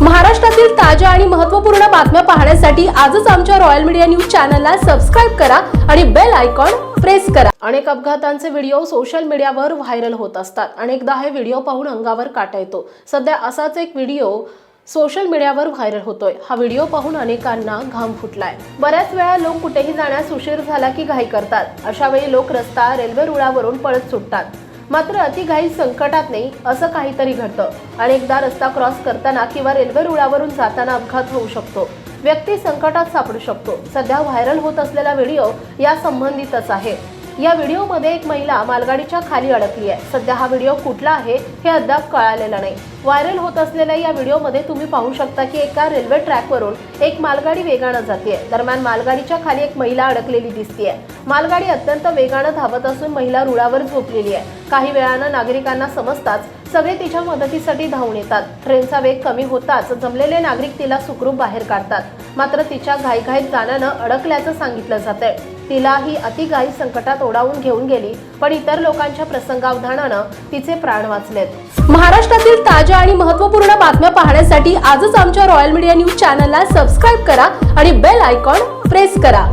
महाराष्ट्रातील ताज्या आणि महत्त्वपूर्ण बातम्या पाहण्यासाठी आजच आमच्या रॉयल मीडिया न्यूज चॅनलला सबस्क्राईब करा आणि बेल आयकॉन प्रेस करा. अनेक अपघातांचे व्हिडिओ सोशल मीडियावर व्हायरल होत असतात. अनेकदा हे व्हिडिओ पाहून अंगावर काटा येतो. सध्या असाच एक व्हिडिओ सोशल मीडियावर व्हायरल होतोय. हा व्हिडिओ पाहून अनेकांना घाम फुटलाय. बऱ्याच वेळा लोक कुठेही जाण्यास उशीर झाला की घाई करतात. अशा वेळी लोक रस्ता रेल्वे रुळावरून पळत सुटतात. मात्र अतिघाई संकटात नाही असं काहीतरी घडतं. अनेकदा रस्ता क्रॉस करताना किंवा रेल्वे रुळावरून जाताना अपघात होऊ शकतो. व्यक्ती संकटात सापडू शकतो. सध्या व्हायरल होत असलेला व्हिडिओ या संबंधितच आहे. या व्हिडिओमध्ये एक महिला मालगाडीच्या खाली अडकली आहे. सध्या हा व्हिडिओ कुठला आहे हे अद्याप कळालेलं नाही. व्हायरल होत असलेल्या या व्हिडिओमध्ये तुम्ही पाहू शकता की एका रेल्वे ट्रॅकवरून एक मालगाडी वेगानं जाते दरम्यान मालगाडीच्या खाली एक महिला अडकलेली दिसतीये. मालगाडी अत्यंत वेगानं धावत असून महिला रुळावर झोपलेली आहे. काही वेळानं नागरिकांना समजताच सगळे तिच्या मदतीसाठी धावून येतात. ट्रेनचा वेग कमी होताच जमलेले नागरिक तिला सुखरूप बाहेर काढतात. मात्र तिच्या घाईघाईत जाण्यानं अडकल्याचं सांगितलं जातंय. तिला ही अतिघाई संकटात ओढावून घेऊन गेली पण इतर लोकांच्या प्रसंगावधानानं तिचे प्राण वाचलेत. महाराष्ट्रातील ताज्या आणि महत्त्वपूर्ण बातम्या पाहण्यासाठी आजच आमच्या रॉयल मीडिया न्यूज चॅनलला सबस्क्राईब करा आणि बेल आयकॉन प्रेस करा.